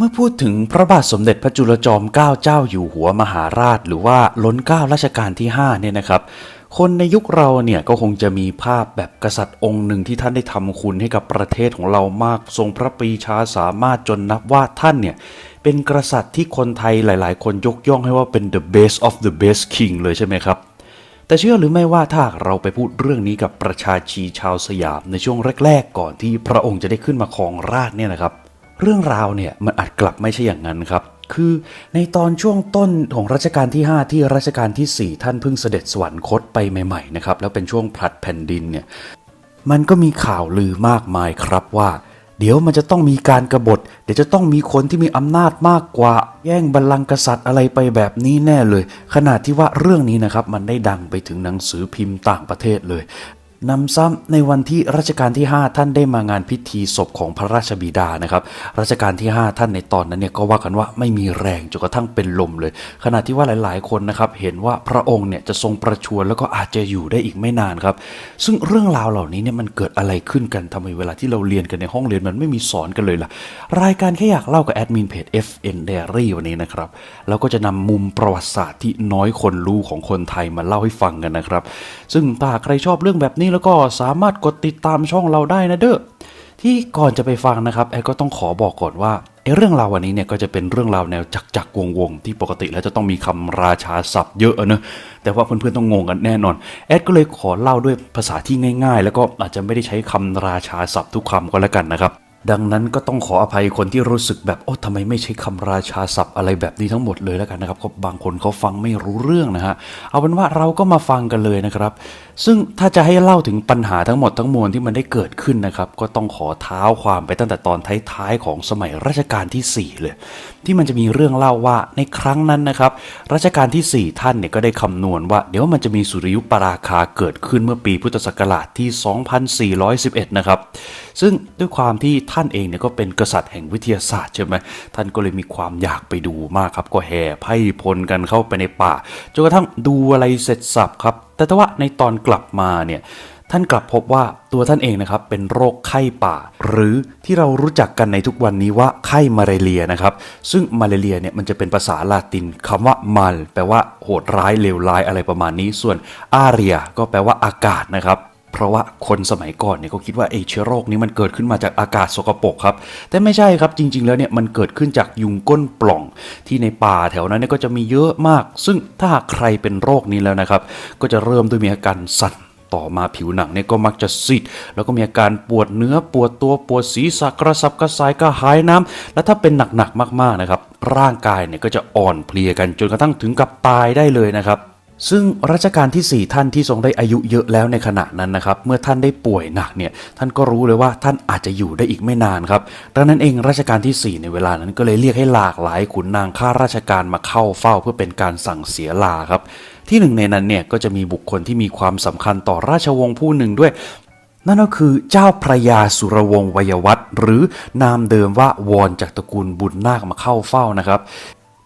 เมื่อพูดถึงพระบาทสมเด็จพระจุลจอมเกล้าเจ้าอยู่หัวมหาราช หรือว่าล้นเกล้ารัชกาลที่5เนี่ยนะครับ คนในยุคเราเนี่ยก็คงจะมีภาพแบบกษัตริย์องค์หนึ่งที่ท่านได้ทำคุณให้กับประเทศของเรามากทรงพระปรีชาสามารถจนนับว่าท่านเนี่ยเป็นกษัตริย์ที่คนไทยหลาย ๆ คนยกย่องให้ว่าเป็น the best of the best king เลยใช่ไหมครับแต่เชื่อหรือไม่ว่าถ้าเราไปพูดเรื่องนี้กับประชาชีชาวสยามในช่วงแรก ๆ ก่อนที่พระองค์จะได้ขึ้นมาครองราชเนี่ยนะครับ เรื่องราวเนี่ยมันอาจกลับไม่ใช่อย่างนั้นครับ คือในตอนช่วงต้นของรัชกาลที่ 5 ที่รัชกาลที่ 4 ท่านเพิ่งเสด็จสวรรคตไปใหม่ๆนะครับแล้วเป็นช่วงผลัดแผ่นดินเนี่ยมันก็มีข่าวลือมากมายครับว่าเดี๋ยวมันจะต้องมีการกรบฏ เดี๋ยวจะต้องมีคนที่มีอำนาจมากกว่า แย่งบัลลังก์กษัตริย์อะไรไปแบบนี้แน่เลย ขนาดที่ว่าเรื่องนี้นะครับมันได้ดังไปถึงหนังสือพิมพ์ต่างประเทศเลย นำซ้ำในวันที่รัชกาลที่ 5 ท่านได้มางานพิธีศพของพระราชบิดานะครับรัชกาลที่ 5 ท่านในตอนนั้นเนี่ยก็ว่ากันว่าไม่มีแรงจนกระทั่งเป็นลมเลย ขณะที่ว่าหลายๆ คนนะครับเห็นว่าพระองค์เนี่ยจะทรงประชวรแล้วก็อาจจะอยู่ได้อีกไม่นานครับ ซึ่งเรื่องราวเหล่านี้เนี่ยมันเกิดอะไรขึ้นกันทำไมเวลาที่เราเรียนกันในห้องเรียนมันไม่มีสอนกันเลยล่ะ รายการแค่อยากเล่ากับแอดมินเพจ FN Diary วันนี้นะครับแล้วก็จะนำมุมประวัติศาสตร์ที่น้อยคนรู้ของคนไทยมาเล่าให้ฟังกันนะครับ ซึ่งถ้าใครชอบเรื่องแบบนี้แล้วก็สามารถกดติดตามช่องเราได้นะเด้อที่ก่อนจะไปฟังนะครับแอดก็ต้องขอบอกก่อนว่าไอ้เรื่องราววันนี้เนี่ยก็จะเป็นเรื่องราวแนวจักจักวงวงที่ปกติแล้วจะต้องมีคำราชาศัพท์เยอะอะเนอะแต่ว่าเพื่อนๆต้องงงกันแน่นอนแอดก็เลยขอเล่าด้วยภาษาที่ง่าย ๆ แล้วก็อาจจะไม่ได้ใช้คำราชาศัพท์ทุกคำก็แล้วกันนะครับ ดังนั้นก็ต้องขออภัยคนที่รู้สึกแบบโอ้ทำไมไม่ใช้คำราชาศัพท์อะไรแบบนี้ทั้งหมดเลยแล้วกันนะครับเพราะบางคนเขาฟังไม่รู้เรื่องนะฮะเอาเป็นว่าเราก็มาฟังกันเลยนะครับ ซึ่งถ้าจะให้เล่าถึงปัญหาทั้งหมดทั้งมวลที่มันได้เกิดขึ้นนะครับก็ต้องขอเท้าความไปตั้งแต่ตอนท้ายๆของสมัยรัชกาลที่ 4 เลย ที่มันจะมีเรื่องเล่าว่าในครั้งนั้นนะครับรัชกาลที่ 4 ท่านเนี่ยก็ได้คำนวณว่า เดี๋ยวมันจะมีสุริยุปราคาเกิดขึ้นเมื่อปีพุทธศักราชที่ 2411 นะครับซึ่งด้วยความที่ท่านานเองเนี่ยก็เป็นกษัตริย์แห่งวิทยาศาสตร์ใช่ไหมท่านก็เลยมีความอยากไปดูมากครับ ก็แห่ไพ่พลกันเข้าไปในป่าจนกระทั่งดูอะไรเสร็จสับครับ แต่ถ้าว่าในตอนกลับมาเนี่ยท่านกลับพบว่าตัวท่านเองนะครับเป็นโรคไข้ป่า หรือที่เรารู้จักกันในทุกวันนี้ว่าไข้มาเรเลียนะครับ ซึ่งมาเรเลียเนี่ยมันจะเป็นภาษาลาตินคำว่ามัลแปลว่าโหดร้ายเลวร้ายอะไรประมาณนี้ ส่วนอาเรีย ก็แปลว่าอากาศนะครับ เพราะว่าคนสมัยก่อนเนี่ยเขาคิดว่าไอ้เชื้อโรคนี้มันเกิดขึ้นมาจากอากาศสกปรกครับ แต่ไม่ใช่ครับจริง ๆ แล้วเนี่ยมันเกิดขึ้นจากยุงก้นปล่อง ที่ในป่าแถวนั้นเนี่ยก็จะมีเยอะมาก ซึ่งถ้าใครเป็นโรคนี้แล้วนะครับ ก็จะเริ่มด้วยมีอาการสั่นต่อมาผิวหนังเนี่ยก็มักจะซีดแล้วก็มีอาการปวดเนื้อปวดตัวปวดศีรษะกระสับกระส่ายกระหายน้ำและถ้าเป็นหนักๆมากๆนะครับ ร่างกายเนี่ยก็จะอ่อนเพลียกันจนกระทั่งถึงกับตายได้เลยนะครับ ซึ่งรัชกาลที่ 4 ท่านที่ทรงได้อายุเยอะแล้วในขณะนั้นนะครับ เมื่อท่านได้ป่วยหนักเนี่ยท่านก็รู้เลยว่าท่านอาจจะอยู่ได้อีกไม่นานครับดังนั้นเองรัชกาลที่ 4 ในเวลานั้นก็เลยเรียกให้หลากหลายขุนนางข้าราชการมาเข้าเฝ้าเพื่อเป็นการสั่งเสียลาครับ ที่หนึ่งในนั้นเนี่ยก็จะมีบุคคลที่มีความสำคัญต่อราชวงศ์ผู้หนึ่งด้วย นั่นก็คือเจ้าพระยาสุรวงศ์วยวัฒหรือนามเดิมว่าวอนจากตระกูลบุญนาคมาเข้าเฝ้านะครับ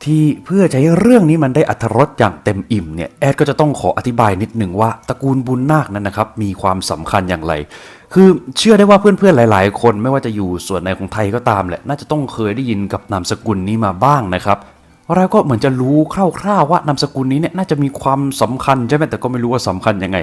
ที่เพื่อจะให้เรื่องนี้มันได้อัธรสอย่างเต็มอิ่มเนี่ยแอดก็จะต้องขออธิบายนิดหนึ่งว่าตระกูลบุญนาคนั้นนะครับมีความสำคัญอย่างไร คือเชื่อได้ว่าเพื่อนๆหลาย ๆ คนไม่ว่าจะอยู่ส่วนไหนของไทยก็ตามแหละน่าจะต้องเคยได้ยินกับนามสกุลนี้มาบ้างนะครับเราก็เหมือนจะรู้คร่าวๆว่านามสกุลนี้เนี่ยน่าจะมีความสำคัญใช่ไหมแต่ก็ไม่รู้ว่าสำคัญยังไง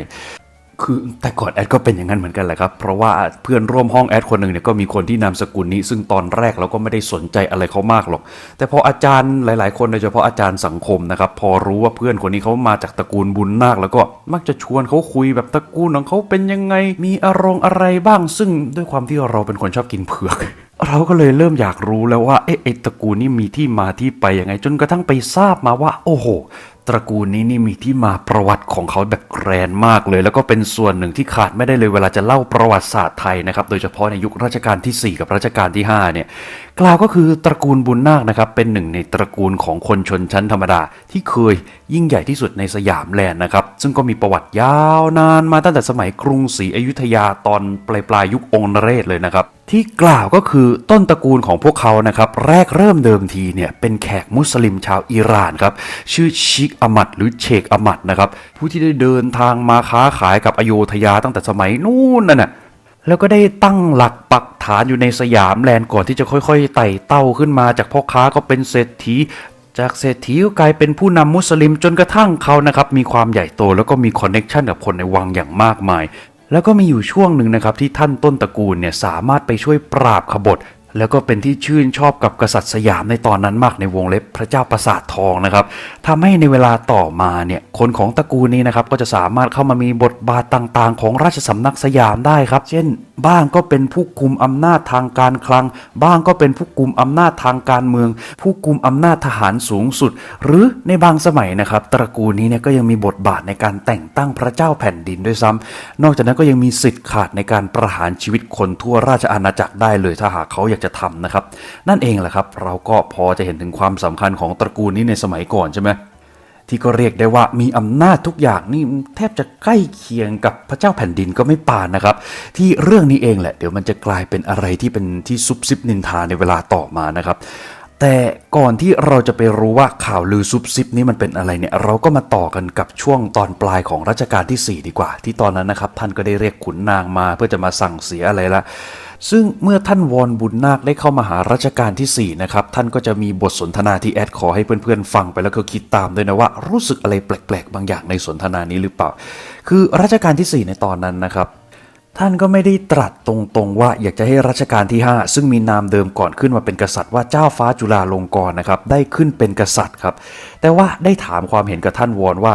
คือแต่ก่อนแอดก็เป็นอย่างนั้นเหมือนกันแหละครับ เพราะว่าเพื่อนร่วมห้องแอดคนหนึ่งเนี่ยก็มีคนที่นามสกุลนี้ ซึ่งตอนแรกเราก็ไม่ได้สนใจอะไรเขามากหรอก แต่พออาจารย์หลายๆ คนโดยเฉพาะอาจารย์สังคมนะครับพอรู้ว่าเพื่อนคนนี้เขามาจากตระกูลบุญนาค แล้วก็มักจะชวนเขาคุยแบบตระกูลของเขาเป็นยังไง มีอารมณ์อะไรบ้าง ซึ่งด้วยความที่เราเป็นคนชอบกินเผือก เราก็เลยเริ่มอยากรู้แล้วว่าเอ๊ะไอ้ตระกูลนี้มีที่มาที่ไปยังไง จนกระทั่งไปทราบมาว่า โอ้โห ตระกูลนี้นี่มีที่มาประวัติของเขาแบบแกรนมากเลย แล้วก็เป็นส่วนหนึ่งที่ขาดไม่ได้เลยเวลาจะเล่าประวัติศาสตร์ไทยนะครับ โดยเฉพาะในยุครัชกาลที่ 4 กับรัชกาลที่ 5 เนี่ยกล่าวก็คือตระกูลบุญนาคนะครับเป็นหนึ่งในตระกูลของคนชนชั้นธรรมดา ที่เคยยิ่งใหญ่ที่สุดในสยามแลนด์นะครับ ซึ่งก็มีประวัติยาวนานมาตั้งแต่สมัยกรุงศรีอยุธยาตอนปลายปลายยุคองค์นเรศเลยนะครับที่กล่าวก็คือต้นตระกูลของพวกเขานะครับแรกเริ่มเดิมทีเนี่ยเป็นแขกมุสลิมชาวอิหร่านครับชื่อชิกอามัดหรือเชกอามัดนะครับผู้ที่ได้เดินทางมาค้าขายกับอโยธยาตั้งแต่สมัยนู้นนั่นน่ะแล้วก็ได้ตั้งหลักปักฐานอยู่ในสยามแลนด์ก่อนที่จะค่อยๆไต่เต้าขึ้นมาจากพ่อค้าก็เป็นเศรษฐีจากเศรษฐีก็กลายเป็นผู้นำมุสลิมจนกระทั่งเขานะครับมีความใหญ่โตแล้วก็มีคอนเน็ชันกับคนในวังอย่างมากมาย แล้วก็มีอยู่ช่วงหนึ่งนะครับที่ท่านต้นตระกูลเนี่ยสามารถไปช่วยปราบขบฏแล้วก็เป็นที่ชื่นชอบกับกษัตริย์สยามในตอนนั้นมากในวงเล็บพระเจ้าประสาททองนะครับทำให้ในเวลาต่อมาเนี่ยคนของตระกูลนี้นะครับก็จะสามารถเข้ามามีบทบาทต่างๆ ของราชสำนักสยามได้ครับ เช่น บ้างก็เป็นผู้กุมอำนาจทางการคลัง บ้างก็เป็นผู้กุมอำนาจทางการเมือง ผู้กุมอำนาจทหารสูงสุด หรือในบางสมัยนะครับ ตระกูลนี้เนี่ยก็ยังมีบทบาทในการแต่งตั้งพระเจ้าแผ่นดินด้วยซ้ำนอกจากนั้นก็ยังมีสิทธิ์ขาดในการประหารชีวิตคนทั่วราชอาณาจักรได้เลยถ้าหากเขาอยากจะทำนะครับ นั่นเองแหละครับ เราก็พอจะเห็นถึงความสำคัญของตระกูลนี้ในสมัยก่อนใช่ไหม ที่ก็เรียกได้ว่ามีอำนาจทุกอย่างนี่แทบจะใกล้เคียงกับพระเจ้าแผ่นดินก็ไม่ปานนะครับ ที่เรื่องนี้เองแหละเดี๋ยวมันจะกลายเป็นอะไรที่เป็นที่ซุบซิบนินทาในเวลาต่อมานะครับแต่ก่อนที่เราจะไปรู้ว่าข่าวลือซุบซิบนี้มันเป็นอะไรเนี่ย เราก็มาต่อกันกับช่วงตอนปลายของรัชกาลที่ 4 ดีกว่า ที่ตอนนั้นนะครับ ท่านก็ได้เรียกขุนนางมาเพื่อจะมาสั่งเสียอะไรละ ซึ่งเมื่อท่านวอนบุญนาคได้เข้ามาหารัชกาลที่ 4 นะครับ ท่านก็จะมีบทสนทนาที่แอดขอให้เพื่อนๆ ฟังไปแล้วก็คิดตามด้วยนะว่ารู้สึกอะไรแปลกๆ บางอย่างในสนทนานี้หรือเปล่า คือรัชกาลที่ 4 ในตอนนั้นนะครับท่านก็ไม่ได้ตรัสตรงๆว่าอยากจะให้รัชกาลที่ 5 ซึ่งมีนามเดิมก่อนขึ้นมาเป็นกษัตริย์ว่าเจ้าฟ้าจุฬาลงกรณ์นะครับได้ขึ้นเป็นกษัตริย์ครับ แต่ว่าได้ถามความเห็นกับท่านวอนว่า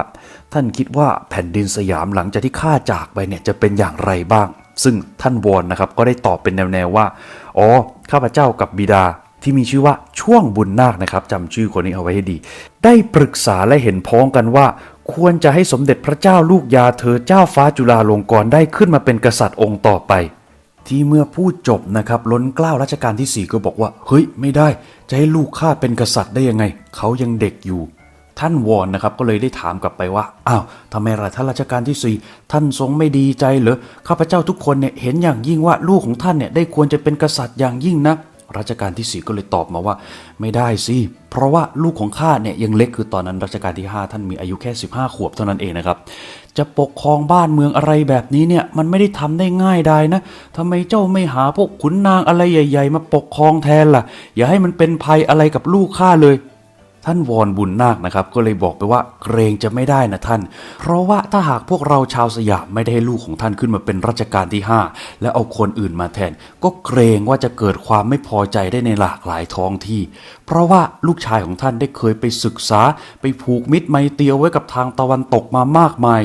ท่านคิดว่าแผ่นดินสยามหลังจากที่ข้าจากไปเนี่ยจะเป็นอย่างไรบ้าง ซึ่งท่านวอนนะครับก็ได้ตอบเป็นแนวๆว่า อ๋อ ข้าพเจ้ากับบิดาที่มีชื่อว่าช่วงบุญนาคนะครับจำชื่อคนนี้เอาไว้ให้ดี ได้ปรึกษาและเห็นพ้องกันว่า ควรจะให้สมเด็จพระเจ้าลูกยาเธอเจ้าฟ้าจุฬาลงกรณ์ได้ขึ้นมาเป็นกษัตริย์องค์ต่อไป ที่เมื่อพูดจบนะครับล้นเกล้ารัชกาลที่ 4 ก็บอกว่า เฮ้ยไม่ได้ จะให้ลูกข้าเป็นกษัตริย์ได้ยังไง เขายังเด็กอยู่ ท่านวอนนะครับก็เลยได้ถามกลับไปว่าอ้าวทำไมล่ะท่านรัชกาลที่ 4 ท่านทรงไม่ดีใจเหรอข้าพเจ้าทุกคนเนี่ยเห็นอย่างยิ่งว่าลูกของท่านเนี่ยได้ควรจะเป็นกษัตริย์อย่างยิ่งนะรัชกาลที่ 4 ก็เลยตอบมาว่า ไม่ได้สิเพราะว่าลูกของข้าเนี่ยยังเล็กคือตอนนั้นรัชกาลที่ 5 ท่านมีอายุแค่ 15 ขวบเท่านั้นเองนะครับ จะปกครองบ้านเมืองอะไรแบบนี้เนี่ยมันไม่ได้ทำได้ง่ายได้นะทำไมเจ้าไม่หาพวกขุนนางอะไรใหญ่ ๆ มาปกครองแทนล่ะ อย่าให้มันเป็นภัยอะไรกับลูกข้าเลย ท่านวอนบุญนาคนะครับ ก็เลยบอกไปว่าเกรงจะไม่ได้นะท่าน เพราะว่าถ้าหากพวกเราชาวสยามไม่ได้ให้ลูกของท่านขึ้นมาเป็นรัชกาลที่ 5 และเอาคนอื่นมาแทน ก็เกรงว่าจะเกิดความไม่พอใจได้ในหลากหลายท้องที่ เพราะว่าลูกชายของท่านได้เคยไปศึกษา ไปผูกมิตรไมตรีเอาไว้กับทางตะวันตกมามากมาย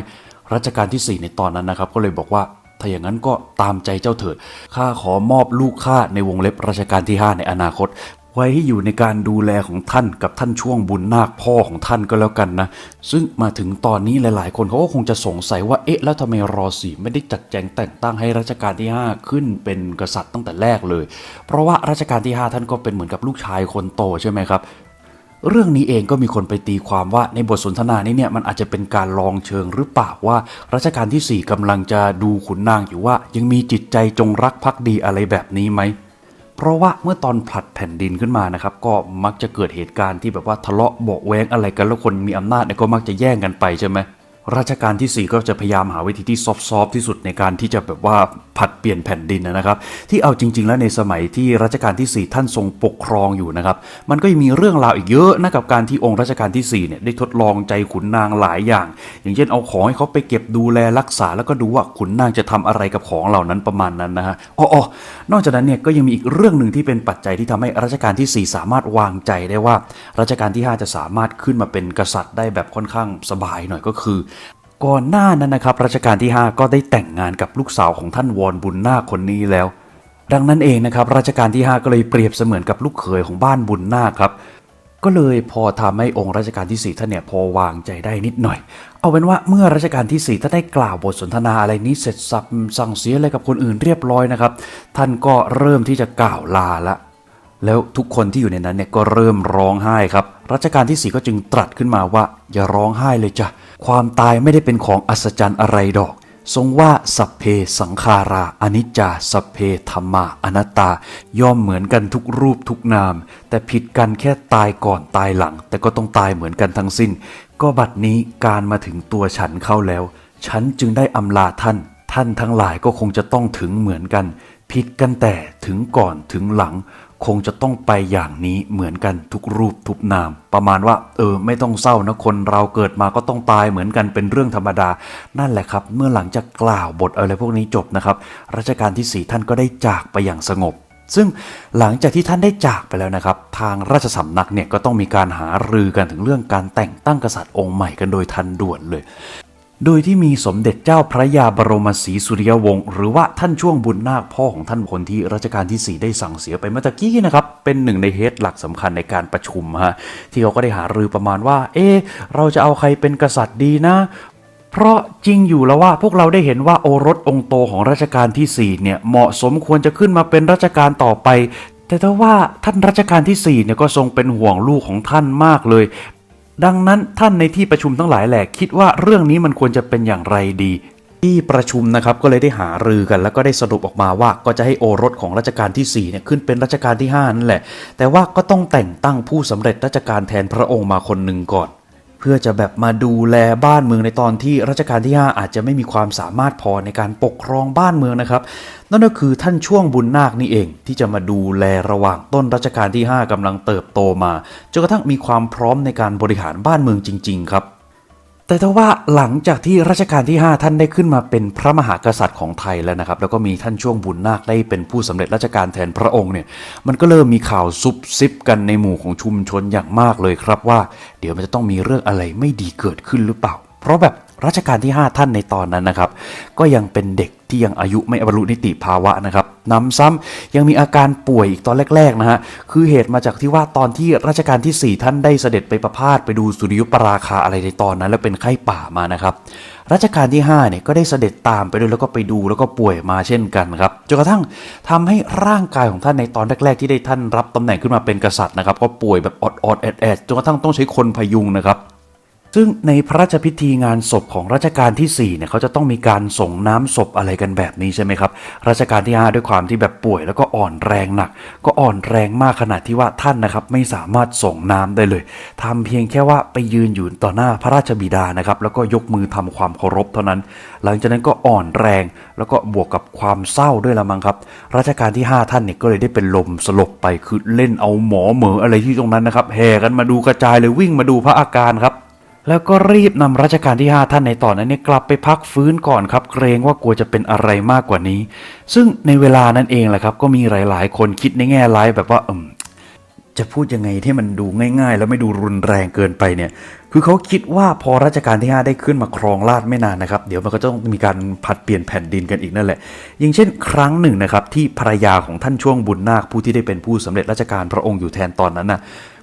รัชกาลที่ 4 ในตอนนั้นนะครับ ก็เลยบอกว่าถ้าอย่างนั้นก็ตามใจเจ้าเถิด ข้าขอมอบลูกข้าในวงเล็บรัชกาลที่ 5 ในอนาคต ว้ให้อยู่ในการดูแลของท่านกับท่านช่วงบุญนาคพ่อของท่านก็แล้วกันนะ ซึ่งมาถึงตอนนี้หลาย ๆ คนเขาก็คงจะสงสัยว่าเอ๊ะแล้วทำไมรอสีไม่ได้จัดแจงแต่งตั้งให้รัชกาลที่ 5 ขึ้นเป็นกษัตริย์ตั้งแต่แรกเลย เพราะว่ารัชกาลที่ 5 ท่านก็เป็นเหมือนกับลูกชายคนโตใช่ไหมครับเรื่องนี้เองก็มีคนไปตีความว่าในบทสนทนานี้เนี่ยมันอาจจะเป็นการลองเชิงหรือเปล่าว่ารัชกาลที่ 4กำลังจะดูขุนนางอยู่ว่า ยังมีจิตใจจงรักภักดีอะไรแบบนี้ไหม เพราะว่าเมื่อตอนผลัดแผ่นดินขึ้นมานะครับ ก็มักจะเกิดเหตุการณ์ที่แบบว่าทะเลาะเบาแว้งอะไรกันแล้วคนมีอำนาจเนี่ยก็มักจะแย่งกันไปใช่ไหม รัชกาลที่ 4 ก็จะพยายามหาวิธีที่ซอฟๆที่สุดในการที่จะแบบว่าผัดเปลี่ยนแผ่นดินนะครับ ที่เอาจริง ๆ แล้วในสมัยที่รัชกาลที่ 4 ท่านทรงปกครองอยู่นะครับ มันก็ยังมีเรื่องราวอีกเยอะนะกับการที่องค์รัชกาลที่4เนี่ยได้ทดลองใจขุนนางหลายอย่าง อย่างเช่นเอาของให้เขาไปเก็บดูแลรักษาแล้วก็ดูว่าขุนนางจะทำอะไรกับของเหล่านั้นประมาณนั้นนะฮะอ๋อนอกจากนั้นเนี่ยก็ยังมีอีกเรื่องหนึ่งที่เป็นปัจจัยที่ทำให้รัชกาลที่ 4 สามารถวางใจได้ว่ารัชกาลที่ 5 จะสามารถขึ้นมาเป็นกษัตริย์ได้แบบค่อนข้างสบายหน่อยก็คือ ก่อนหน้านั้นนะครับรัชกาลที่ 5 ก็ได้แต่งงานกับลูกสาวของท่านวอนบุญนาคคนนี้แล้ว ดังนั้นเองนะครับรัชกาลที่ 5 ก็เลยเปรียบเสมือนกับลูกเขยของบ้านบุญนาคครับก็เลยพอทำให้องค์รัชกาลที่4ท่านเนี่ยพอวางใจได้นิดหน่อย เอาเป็นว่าเมื่อรัชกาลที่4ท่านได้กล่าวบทสนทนาอะไรนี้เสร็จสับสั่งเสียอะไรกับคนอื่นเรียบร้อยนะครับ ท่านก็เริ่มที่จะกล่าวลาละ แล้วทุกคนที่อยู่ในนั้นเนี่ยก็เริ่มร้องไห้ครับ รัชกาลที่4ก็จึงตรัสขึ้นมาว่าอย่าร้องไห้เลยจ้ะ ความตายไม่ได้เป็นของอัศจรรย์อะไรดอก ทรงว่าสัพเพสังขาราอนิจจาสัพเพธรรมาอนัตตา ย่อมเหมือนกันทุกรูปทุกนาม แต่ผิดกันแค่ตายก่อนตายหลัง แต่ก็ต้องตายเหมือนกันทั้งสิ้น ก็บัดนี้การมาถึงตัวฉันเข้าแล้ว ฉันจึงได้อำลาท่าน ท่านท่านทั้งหลายก็คงจะต้องถึงเหมือนกัน ผิดกันแต่ถึงก่อนถึงหลัง คงจะต้องไปอย่างนี้เหมือนกันทุกรูปทุกนาม ประมาณว่า เออ ไม่ต้องเศร้านะคนเราเกิดมาก็ต้องตายเหมือนกันเป็นเรื่องธรรมดา นั่นแหละครับ เมื่อหลังจากกล่าวบทอะไรพวกนี้จบนะครับรัชกาลที่สี่ท่านก็ได้จากไปอย่างสงบซึ่งหลังจากที่ท่านได้จากไปแล้วนะครับ ทางราชสำนักเนี่ยก็ต้องมีการหารือกันถึงเรื่องการแต่งตั้งกษัตริย์องค์ใหม่กันโดยทันด่วนเลย โดยที่มีสมเด็จเจ้าพระยาบรมศรีสุริยวงศ์หรือว่าท่านช่วงบุญนาคพ่อของท่านคนที่รัชกาลที่ 4 ได้สั่งเสียไปเมื่อตะกี้นะครับ เป็นหนึ่งในเฮดหลักสำคัญในการประชุมฮะที่เขาก็ได้หารือประมาณว่า เอะเราจะเอาใครเป็นกษัตริย์ดีนะ เพราะจริงอยู่แล้วว่าพวกเราได้เห็นว่าโอรสองค์โตของรัชกาลที่4เนี่ยเหมาะสมควรจะขึ้นมาเป็นรัชกาลต่อไปแต่ถ้าว่าท่านรัชกาลที่4เนี่ยก็ทรงเป็นห่วงลูกของท่านมากเลย ดังนั้นท่านในที่ประชุมทั้งหลายแหละคิดว่าเรื่องนี้มันควรจะเป็นอย่างไรดี ที่ประชุมนะครับก็เลยได้หารือกัน แล้วก็ได้สรุปออกมาว่าก็จะให้โอรสของรัชกาลที่4เนี่ยขึ้นเป็นรัชกาลที่5นั่นแหละ แต่ว่าก็ต้องแต่งตั้งผู้สำเร็จราชการแทนพระองค์มาคนหนึ่งก่อน เพื่อจะแบบมาดูแลบ้านเมืองในตอนที่รัชกาลที่ 5 อาจจะไม่มีความสามารถพอในการปกครองบ้านเมืองนะครับ นั่นก็คือท่านช่วงบุญนาคนี่เอง ที่จะมาดูแลระหว่างต้นรัชกาลที่ 5กำลังเติบโตมาจนกระทั่งมีความพร้อมในการบริหารบ้านเมืองจริง ๆ ครับ แต่ถ้าว่าหลังจากที่รัชกาลที่ 5 ท่านได้ขึ้นมาเป็นพระมหากษัตริย์ของไทยแล้วนะครับ แล้วก็มีท่านช่วงบุญนาคได้เป็นผู้สำเร็จราชการแทนพระองค์เนี่ยมันก็เริ่มมีข่าวซุบซิบกันในหมู่ของชุมชนอย่างมากเลยครับว่า เดี๋ยวมันจะต้องมีเรื่องอะไรไม่ดีเกิดขึ้นหรือเปล่า เพราะแบบรัชกาลที่ 5 ท่านในตอนนั้นนะครับ ก็ยังเป็นเด็ก ที่ยังอายุไม่บรรลุนิติภาวะนะครับนำซ้ำยังมีอาการป่วยอีกตอนแรกๆนะฮะคือเหตุมาจากที่ว่าตอนที่รัชกาลที่ 4 ท่านได้เสด็จไปประพาสไปดูสุริยุปราคาอะไรในตอนนั้น แล้วเป็นไข้ป่ามานะครับรัชกาลที่5เนี่ยก็ได้เสด็จตามไปด้วยแล้วก็ไปดูแล้วก็ป่วยมาเช่นกันครับจนกระทั่งทำให้ร่างกายของท่านในตอนแรก ๆ ที่ได้ท่านรับตำแหน่งขึ้นมาเป็นกษัตริย์นะครับก็ป่วยแบบอดๆแอดๆจนกระทั่งต้องใช้คนพยุงนะครับ ซึ่งในพระราชพิธีงานศพของรัชกาลที่4เนี่ยเขาจะต้องมีการส่งน้ำศพอะไรกันแบบนี้ใช่ไหมครับรัชกาลที่ 5 ด้วยความที่แบบป่วยแล้วก็อ่อนแรงหนัก ก็อ่อนแรงมากขนาดที่ว่าท่านนะครับไม่สามารถส่งน้ำได้เลยทำเพียงแค่ว่าไปยืนอยู่ต่อหน้าพระราชบิดานะครับแล้วก็ยกมือทำความเคารพเท่านั้น หลังจากนั้นก็อ่อนแรง แล้วก็บวกกับความเศร้าด้วยละมั้งครับรัชกาลที่ 5 ท่านเนี่ยก็เลยได้เป็นลมสลบไปคือเล่นเอาหมอเหมออะไรที่ตรงนั้นนะครับแห่กันมาดูกระจายเลยวิ่งมาดูพระอาการครับ แล้วก็รีบนำรัชกาลที่ 5 ท่านในตอนนั้นเนี่ยกลับไปพักฟื้นก่อนครับ เกรงว่ากลัวจะเป็นอะไรมากกว่านี้ ซึ่งในเวลานั้นเองแหละครับ ก็มีหลาย ๆ คนคิดในแง่ร้ายแบบว่าอมจะพูดยังไงที่มันดูง่าย ๆ แล้วไม่ดูรุนแรงเกินไปเนี่ย คือเขาคิดว่าพอรัชกาลที่ 5 ได้ขึ้นมาครองราชไม่นานนะครับ เดี๋ยวมันก็ต้องมีการผัดเปลี่ยนแผ่นดินกันอีกนั่นแหละ อย่างเช่น ครั้งหนึ่งนะครับที่ภรรยาของท่านช่วงบุญนาคผู้ที่ได้เป็นผู้สำเร็จราชการพระองค์อยู่แทนตอนนั้นน่ะ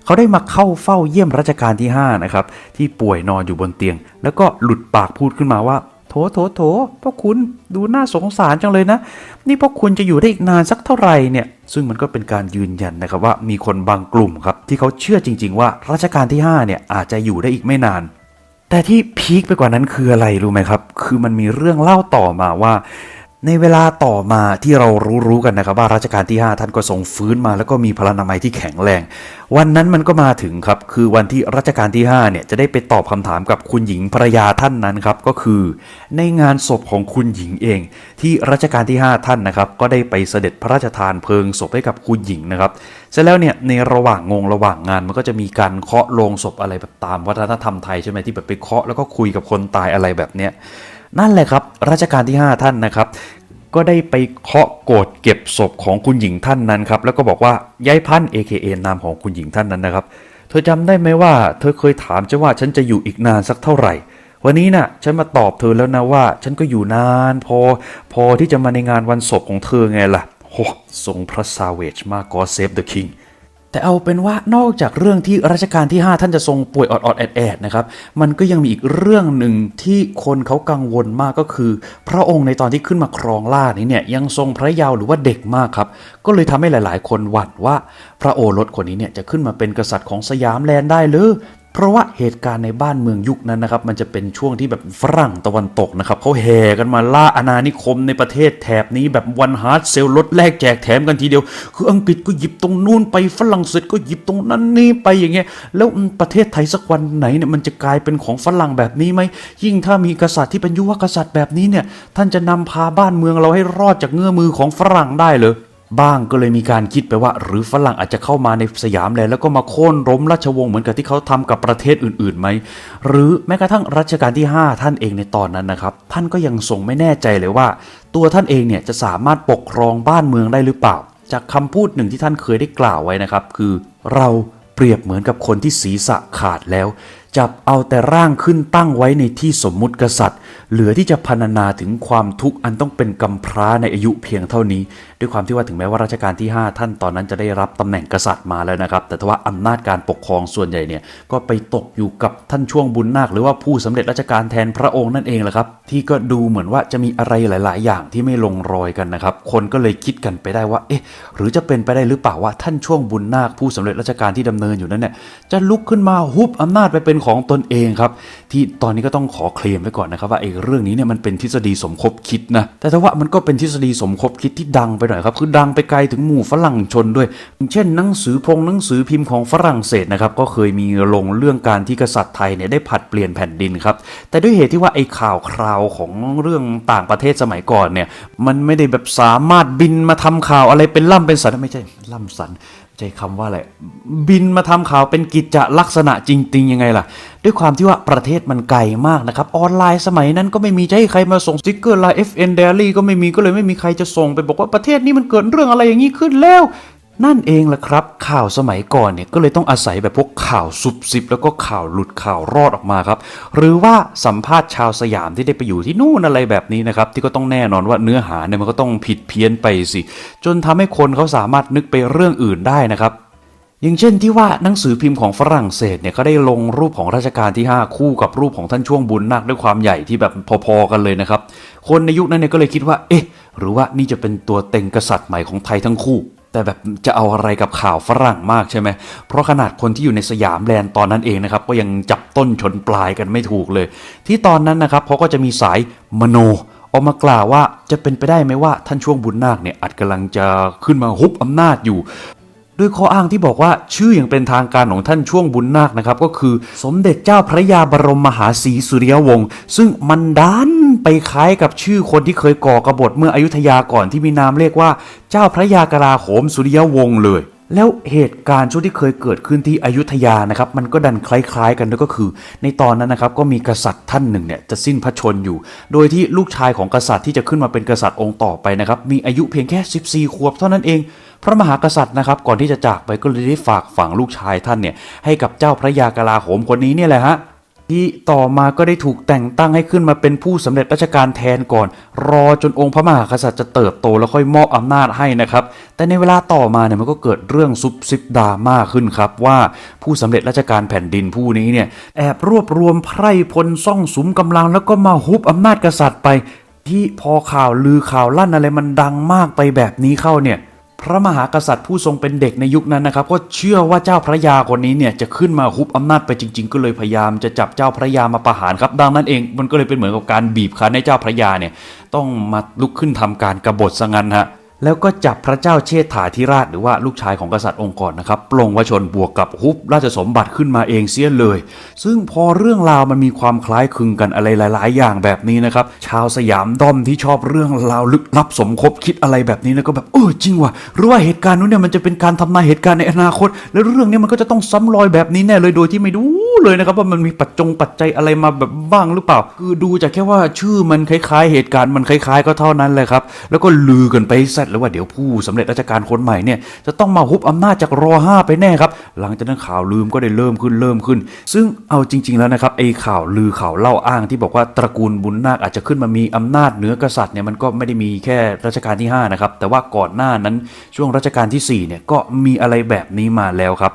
เขาได้มาเข้าเฝ้าเยี่ยมรัชกาลที่5นะครับที่ป่วยนอนอยู่บนเตียง แล้วก็หลุดปากพูดขึ้นมาว่าโถโถโถพ่อคุณดูน่าสงสารจังเลยนะ นี่พ่อคุณจะอยู่ได้อีกนานสักเท่าไหร่เนี่ย ซึ่งมันก็เป็นการยืนยันนะครับว่ามีคนบางกลุ่มครับ ที่เขาเชื่อจริง ๆ ว่ารัชกาลที่5เนี่ยอาจจะอยู่ได้อีกไม่นาน แต่ที่พีคไปกว่านั้นคืออะไรรู้ไหมครับ คือมันมีเรื่องเล่าต่อมาว่า ในเวลาต่อมาที่เรารู้ๆกันนะครับว่ารัชกาลที่ 5 ท่านก็ทรงฟื้นมา แล้วก็มีพลานามัยที่แข็งแรง วันนั้นมันก็มาถึงครับ คือวันที่รัชกาลที่5เนี่ยจะได้ไปตอบคำถามกับคุณหญิงภรรยาท่านนั้นครับ ก็คือ ในงานศพของคุณหญิงเอง ที่รัชกาลที่ 5 ท่านนะครับ ก็ได้ไปเสด็จพระราชทานเพลิงศพให้กับคุณหญิงนะครับเสร็จแล้วเนี่ยในระหว่างงงระหว่างงานมันก็จะมีการเคาะโลงศพอะไรแบบตามวัฒนธรรมไทยใช่ไหมที่แบบไปเคาะแล้วก็คุยกับคนตายอะไรแบบเนี้ย นั่นแหละครับรัชกาลที่ 5 ท่านนะครับก็ได้ไปเคาะโกรธเก็บศพของคุณหญิงท่านนั้นครับแล้วก็บอกว่ายายพันธ์ AKA นามของคุณหญิงท่านนั้นนะครับ เธอจำได้ไหมว่า เธอเคยถามฉันว่าฉันจะอยู่อีกนานสักเท่าไหร่ วันนี้น่ะฉันมาตอบเธอแล้วนะว่า ฉันก็อยู่นาน พอ พอที่จะมาในงานวันศพของเธอไงล่ะโหทรงพระซาเวจมาก God save the king แต่เอาเป็นว่านอกจากเรื่องที่รัชกาลที่ 5 ท่านจะทรงป่วยออดๆแอดๆนะครับมันก็ยังมีอีกเรื่องหนึ่งที่คนเขากังวลมากก็คือ พระองค์ในตอนที่ขึ้นมาครองราชย์นี้เนี่ยยังทรงพระเยาว์หรือว่าเด็กมากครับ ก็เลยทำให้หลาย ๆ คนหวั่นว่าพระโอรสคนนี้เนี่ยจะขึ้นมาเป็นกษัตริย์ของสยามแลนด์ได้หรือ เพราะว่าเหตุการณ์ในบ้านเมืองยุคนั้นนะครับมันจะเป็นช่วงที่แบบฝรั่งตะวันตกนะครับเขาแห่กันมาล่าอาณานิคมในประเทศแถบนี้แบบวันฮาร์ดเซลลดแลกแจกแถมกันทีเดียว คืออังกฤษก็หยิบตรงนู้นไปฝรั่งเศสก็หยิบตรงนั้นนี่ไปอย่างเงี้ยแล้วประเทศไทยสักวันไหนเนี่ยมันจะกลายเป็นของฝรั่งแบบนี้ไหมยิ่งถ้ามีกษัตริย์ที่เป็นยุวกษัตริย์แบบนี้เนี่ยท่านจะนำพาบ้านเมืองเราให้รอดจากเงื้อมือของฝรั่งได้เหรอ บ้างก็เลยมีการคิดไปว่า หรือฝรั่งอาจจะเข้ามาในสยามแลนด์แล้วก็มาโค่นล้มราชวงศ์เหมือนกับที่เขาทำกับประเทศอื่นๆไหมหรือแม้กระทั่งรัชกาลที่ 5 ท่านเองในตอนนั้นนะครับ ท่านก็ยังทรงไม่แน่ใจเลยว่า ตัวท่านเองเนี่ยจะสามารถปกครองบ้านเมืองได้หรือเปล่า จากคำพูดหนึ่งที่ท่านเคยได้กล่าวไว้นะครับ คือเราเปรียบเหมือนกับคนที่ศีรษะขาดแล้ว จับเอาแต่ร่างขึ้นตั้งไว้ในที่สมมุติกษัตริย์ เหลือที่จะพรรณนาถึงความทุกข์อันต้องเป็นกำพร้าในอายุเพียงเท่านี้ ด้วยความที่ว่าถึงแม้ว่ารัชกาลที่ 5 ท่านตอนนั้นจะได้รับตำแหน่งกษัตริย์มาแล้วนะครับ แต่ว่าอำนาจการปกครองส่วนใหญ่เนี่ยก็ไปตกอยู่กับท่านช่วงบุญนาค หรือว่าผู้สำเร็จราชการแทนพระองค์นั่นเองแหละครับที่ก็ดูเหมือนว่าจะมีอะไรหลาย ๆ อย่างที่ไม่ลงรอยกันนะครับคนก็เลยคิดกันไปได้ว่าเอ๊ะหรือจะเป็นไปได้หรือเปล่าว่าท่านช่วงบุญนาคผู้สำเร็จราชการที่ดำเนินอยู่นั้นเนี่ยจะลุกขึ้นมาฮุบอำนาจไปเป็นของตนเองครับ ที่ตอนนี้ก็ต้องขอเคลมไว้ก่อนนะครับว่าไอ้เรื่องนี้เนี่ยมันเป็นทฤษฎีสมคบคิดนะแต่ถ้าว่ามันก็เป็นทฤษฎีสมคบคิดที่ดังไปหน่อยครับคือดังไปไกลถึงหมู่ฝรั่งชนด้วย เช่นหนังสือพงหนังสือพิมพ์ของฝรั่งเศสนะครับก็เคยมีลงเรื่องการที่กษัตริย์ไทยเนี่ยได้ผัดเปลี่ยนแผ่นดินครับแต่ด้วยเหตุที่ว่าไอ้ข่าวคราวของเรื่องต่างประเทศสมัยก่อนเนี่ยมันไม่ได้แบบสามารถบินมาทำข่าวอะไรเป็นล่ำเป็นสันไม่ใช่ล่ำสัน ใช้คำว่าอะไรบินมาทำข่าวเป็นกิจจลักษณะจริง ๆ ยังไงล่ะ ด้วยความที่ว่าประเทศมันไกลมากนะครับ ออนไลน์สมัยนั้นก็ไม่มีจะให้ใครมาส่งสติกเกอร์ไลน์ FN Daily ก็ไม่มีก็เลยไม่มีใครจะส่งไปบอกว่าประเทศนี้มันเกิดเรื่องอะไรอย่างนี้ขึ้นแล้ว นั่นเองแหละครับ ข่าวสมัยก่อนเนี่ยก็เลยต้องอาศัยแบบพวกข่าวสุบซิบแล้วก็ข่าวหลุดข่าวรอดออกมาครับ หรือว่าสัมภาษณ์ชาวสยามที่ได้ไปอยู่ที่นู่นอะไรแบบนี้นะครับ ที่ก็ต้องแน่นอนว่าเนื้อหาเนี่ยมันก็ต้องผิดเพี้ยนไปสิ จนทำให้คนเขาสามารถนึกไปเรื่องอื่นได้นะครับอย่างเช่นที่ว่าหนังสือพิมพ์ของฝรั่งเศสเนี่ยก็ได้ลงรูปของรัชกาลที่ 5 คู่กับรูปของท่านช่วงบุญนาคด้วยความใหญ่ที่แบบพอๆกันเลยนะครับ คนในยุคนั้นเนี่ยก็เลยคิดว่า เอ๊ะ หรือว่านี่จะเป็นตัวเต็งกษัตริย์ใหม่ของไทยทั้งคู่ แต่แบบจะเอาอะไรกับข่าวฝรั่งมากใช่ไหม เพราะขนาดคนที่อยู่ในสยามแลนด์ตอนนั้นเองนะครับ ก็ยังจับต้นชนปลายกันไม่ถูกเลย ที่ตอนนั้นนะครับเขาก็จะมีสายมโนออกมากล่าวว่าจะเป็นไปได้ไหมว่าท่านช่วงบุญนาคเนี่ยอาจกำลังจะขึ้นมาฮุบอำนาจอยู่ ด้วยข้ออ้างที่บอกว่าชื่ออย่างเป็นทางการของท่านช่วงบุญนาคนะครับก็คือสมเด็จเจ้าพระยาบรมมหาศรีสุริยวงศ์ซึ่งมันดันไปคล้ายกับชื่อคนที่เคยก่อกบฏเมื่ออยุธยาก่อนที่มีนามเรียกว่า เจ้าพระยากราโหมสุริยวงศ์เลย แล้วเหตุการณ์ช่วงที่เคยเกิดขึ้นที่อยุธยานะครับมันก็ดันคล้ายๆกันด้วยก็คือ ในตอนนั้นนะครับก็มีกษัตริย์ท่านหนึ่งเนี่ยจะสิ้นพระชนม์อยู่ โดยที่ลูกชายของกษัตริย์ที่จะขึ้นมาเป็นกษัตริย์องค์ต่อไปนะครับมีอายุเพียงแค่ 14 ขวบเท่านั้นเอง พระมหากษัตริย์นะครับ ก่อนที่จะจากไปก็เลยได้ฝากฝังลูกชายท่านเนี่ยให้กับเจ้าพระยากลาโหมคนนี้เนี่ยแหละฮะที่ต่อมาก็ได้ถูกแต่งตั้งให้ขึ้นมาเป็นผู้สำเร็จราชการแทนก่อน รอจนองค์พระมหากษัตริย์จะเติบโตแล้วค่อยมอบอำนาจให้นะครับ แต่ในเวลาต่อมาเนี่ยมันก็เกิดเรื่องซุบซิบดราม่าขึ้นครับ ว่าผู้สำเร็จราชการแผ่นดินผู้นี้เนี่ยแอบรวบรวมไพร่พลซ่องสุมกำลังแล้วก็มาฮุบอำนาจกษัตริย์ไป ที่พอข่าวลือข่าวลั่นอะไรมันดังมากไปแบบนี้เข้าเนี่ย พระมหากษัตริย์ผู้ทรงเป็นเด็กในยุคนั้นนะครับก็เชื่อว่าเจ้าพระยาคนนี้เนี่ยจะขึ้นมาฮุบอำนาจไปจริง ๆ ก็เลยพยายามจะจับเจ้าพระยามาประหารครับดังนั้นเองมันก็เลยเป็นเหมือนกับการบีบคั้นให้เจ้าพระยาเนี่ยต้องมาลุกขึ้นทำการกบฏซะงั้นฮะ แล้วก็จับพระเจ้าเชษฐาธิราชหรือว่าลูกชายของกษัตริย์องค์ก่อนนะครับปลงวชนบวกกับฮุบราชสมบัติขึ้นมาเองเสียเลย ซึ่งพอเรื่องราวมันมีความคล้ายคลึงกันอะไรหลาย ๆ อย่างแบบนี้นะครับชาวสยามด้อมที่ชอบเรื่องราวลึกลับสมคบคิดอะไรแบบนี้นะก็แบบเออจริงว่ะหรือว่าเหตุการณ์นู้นเนี่ยมันจะเป็นการทำนายเหตุการณ์ในอนาคต แล้วเรื่องนี้มันก็จะต้องซ้ำรอยแบบนี้แน่เลยโดยที่ไม่รู้ เลยนะครับว่ามันมีปัจจงปัจจัยอะไรมาแบบบ้างหรือเปล่า คือดูจากแค่ว่าชื่อมันคล้ายๆ เหตุการณ์มันคล้ายๆ ก็เท่านั้นเลยครับ แล้วก็ลือกันไปแซดเลยว่าเดี๋ยวผู้สำเร็จราชการคนใหม่เนี่ยจะต้องมาฮุบอำนาจจากรอห้าไปแน่ครับ หลังจากนั้นข่าวลืมก็ได้เริ่มขึ้นเริ่มขึ้น ซึ่งเอาจริง ๆแล้วนะครับไอ้ข่าวลือข่าวเล่าอ้างที่บอกว่าตระกูลบุญนาคอาจจะขึ้นมามีอำนาจเหนือกษัตริย์เนี่ยมันก็ไม่ได้มีแค่รัชกาลที่5นะครับแต่ว่าก่อนหน้านั้นช่วงรัชกาลที่4เนี่ยก็มีอะไรแบบนี้มาแล้วครับ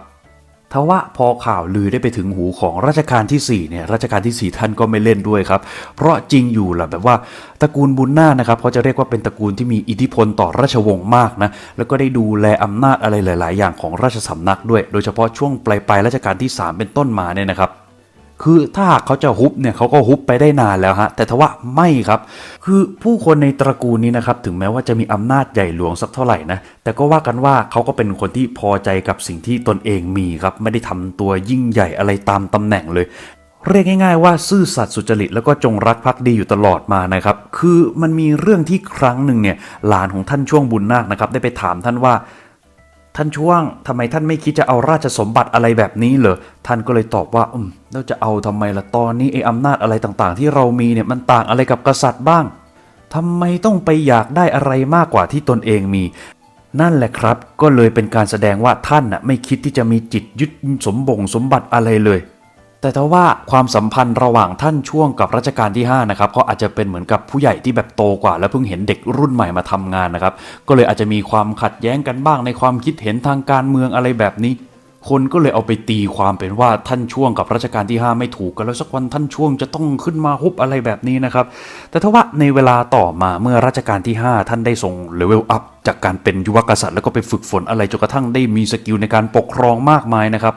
ทว่าพอข่าวลือได้ไปถึงหูของรัชกาลที่4เนี่ยรัชกาลที่ 4 ท่านก็ไม่เล่นด้วยครับ เพราะจริงอยู่แหละแบบว่าตระกูลบุญนาคนะครับเขาจะเรียกว่าเป็นตระกูลที่มีอิทธิพลต่อราชวงศ์มากนะแล้วก็ได้ดูแลอำนาจอะไรหลาย ๆ อย่างของราชสำนักด้วย โดยเฉพาะช่วงปลายปลายๆรัชกาลที่ 3 เป็นต้นมาเนี่ยนะครับ คือถ้าหากเขาจะฮุบเนี่ยเขาก็ฮุบไปได้นานแล้วฮะแต่ทว่าไม่ครับ คือผู้คนในตระกูลนี้นะครับถึงแม้ว่าจะมีอำนาจใหญ่หลวงสักเท่าไหร่นะแต่ก็ว่ากันว่าเขาก็เป็นคนที่พอใจกับสิ่งที่ตนเองมีครับไม่ได้ทำตัวยิ่งใหญ่อะไรตามตำแหน่งเลยเรียกง่ายๆว่าซื่อสัตย์สุจริตแล้วก็จงรักภักดีอยู่ตลอดมานะครับ คือมันมีเรื่องที่ครั้งหนึ่งเนี่ยหลานของท่านช่วงบุญนาคนะครับได้ไปถามท่านว่า ท่านช่วงทำไมท่านไม่คิดจะเอาราชสมบัติอะไรแบบนี้เหรอ ท่านก็เลยตอบว่า อืมแล้วจะเอาทำไมละตอนนี้ไอ้อำนาจอะไรต่างๆ ที่เรามีเนี่ยมันต่างอะไรกับกษัตริย์บ้างทำไมต้องไปอยากได้อะไรมากกว่าที่ตนเองมี นั่นแหละครับ ก็เลยเป็นการแสดงว่าท่านน่ะไม่คิดที่จะมีจิตยึดสมบงสมบัติอะไรเลย แต่ถ้าว่าความสัมพันธ์ระหว่างท่านช่วงกับรัชกาลที่5นะครับเขาอาจจะเป็นเหมือนกับผู้ใหญ่ที่แบบโตกว่า แล้วเพิ่งเห็นเด็กรุ่นใหม่มาทำงานนะครับ ก็เลยอาจจะมีความขัดแย้งกันบ้างในความคิดเห็นทางการเมืองอะไรแบบนี้ คนก็เลยเอาไปตีความเป็นว่าท่านช่วงกับรัชกาลที่ 5 ไม่ถูกกันแล้วสักวันท่านช่วงจะต้องขึ้นมาฮุบอะไรแบบนี้นะครับ แต่ถ้าว่าในเวลาต่อมาเมื่อรัชกาลที่ 5 ท่านได้ส่งเลเวลอัพจากการเป็นยุวกษัตริย์แล้วก็ไปฝึกฝนอะไรจนกระทั่งได้มีสกิลในการปกครองมากมายนะครับ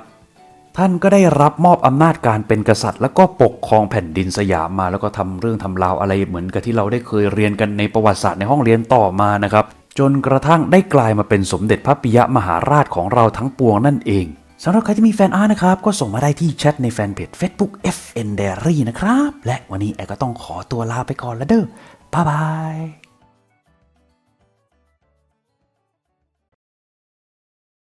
ท่านก็ได้รับมอบอำนาจการเป็นกษัตริย์ แล้วก็ปกครองแผ่นดินสยามมา แล้วก็ทำเรื่องทำราวอะไรเหมือนกับที่เราได้เคยเรียนกันในประวัติศาสตร์ในห้องเรียนต่อมานะครับ จนกระทั่งได้กลายมาเป็นสมเด็จพระปิยมหาราชของเราทั้งปวงนั่นเองสำหรับใครที่มีแฟนอาร์ตนะครับ ก็ส่งมาได้ที่แชทในแฟนเพจ Facebook FN Diary นะครับ และวันนี้แอร์ก็ต้องขอตัวลาไปก่อนแล้วเด้อบ๊ายบาย